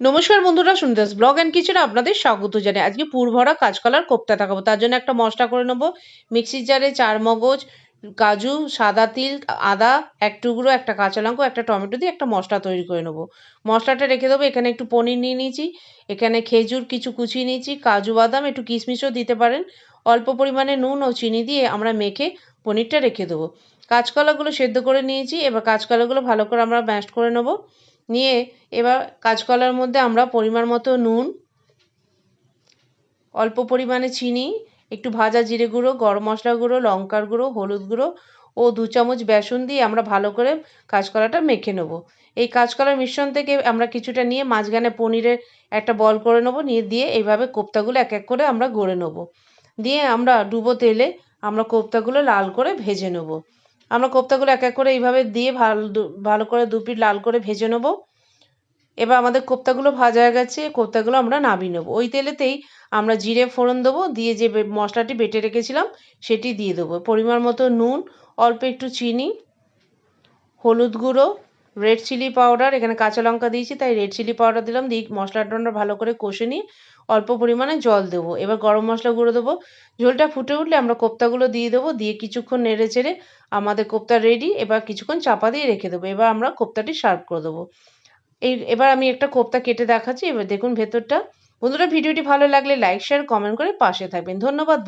নমস্কার বন্ধুরা সুন্দর ব্লগ অ্যান্ড কিচেনে আপনাদের স্বাগত জানাই। আজকে পুরভরা কাঁচকলার কোপ্তা দেখাবো। তার জন্য একটা মশলা করে নেব। মিক্সির জারে চার মগজ, কাজু, সাদা তিল, আদা, এক টুকরো, একটা কাঁচা লঙ্কা, একটা টমেটো দিয়ে একটা মশলা তৈরি করে নেব। মশলাটা রেখে দেবো। এখানে একটু পনির নিয়ে নিয়েছি। এখানে খেজুর কিছু কুচিয়ে নিয়েছি। কাজু বাদাম, একটু কিশমিশও দিতে পারেন। অল্প পরিমাণে নুন ও চিনি দিয়ে আমরা মেখে পনিরটা রেখে দেবো। কাঁচকলাগুলো সেদ্ধ করে নিয়েছি। এবার কাঁচকলাগুলো ভালো করে আমরা ম্যাশ করে নেব। নিয়ে এবার কাঁচকলার মধ্যে আমরা পরিমাণ মতো নুন, অল্প পরিমাণে চিনি, একটু ভাজা জিরে গুঁড়ো, গরম মশলা গুঁড়ো, লঙ্কার গুঁড়ো, হলুদ গুঁড়ো ও দু চামচ বেসন দিয়ে আমরা ভালো করে কাঁচকলাটা মেখে নেব। এই কাঁচকলার মিশ্রণ থেকে আমরা কিছুটা নিয়ে মাঝখানে পনিরের একটা বল করে নেব, নিয়ে দিয়ে এইভাবে কোপ্তাগুলো এক এক করে আমরা গড়ে নেব। দিয়ে আমরা ডুবো তেলে আমরা কোপ্তাগুলো লাল করে ভেজে নেব। আমরা কোপ্তাগুলো এক এক করে এইভাবে দিয়ে ভালো ভালো করে দু পিঠ লাল করে ভেজে নেব। এবার আমাদের কোপ্তাগুলো ভাজা হয়ে গেছে, কোপ্তাগুলো আমরা নামিয়ে নেব। ওই তেলেতেই আমরা জিরে, ফোড়ন দেবো, দিয়ে যে মশলাটি বেটে রেখেছিলাম সেটি দিয়ে দেবো। পরিমাণ মতো নুন, অল্প একটু চিনি, হলুদ গুঁড়ো রেড চিলি পাউডার এখানে কাঁচা লঙ্কা দিয়েছি, তাই রেড চিলি পাউডার দিলাম, দিয়ে মশলাটা ভালো করে কষে নিয়ে অল্প পরিমাণে জল দেবো। এবার গরম মশলা গুঁড়ো দেবো। ঝোলটা ফুটে উঠলে আমরা কোপ্তাগুলো দিয়ে দেবো, দিয়ে কিছুক্ষণ নেড়ে চেড়ে আমাদের কোপ্তা রেডি এবার কিছুক্ষণ চাপা দিয়ে রেখে দেবো। এবার আমরা কোপ্তাটি সার্ভ করে দেবো। এই, এবার আমি একটা কোপ্তা কেটে দেখাচ্ছি, এবার দেখুন ভেতরটা। বন্ধুরা, ভিডিওটি ভালো লাগলে লাইক শেয়ার কমেন্ট করে পাশে থাকবেন। ধন্যবাদ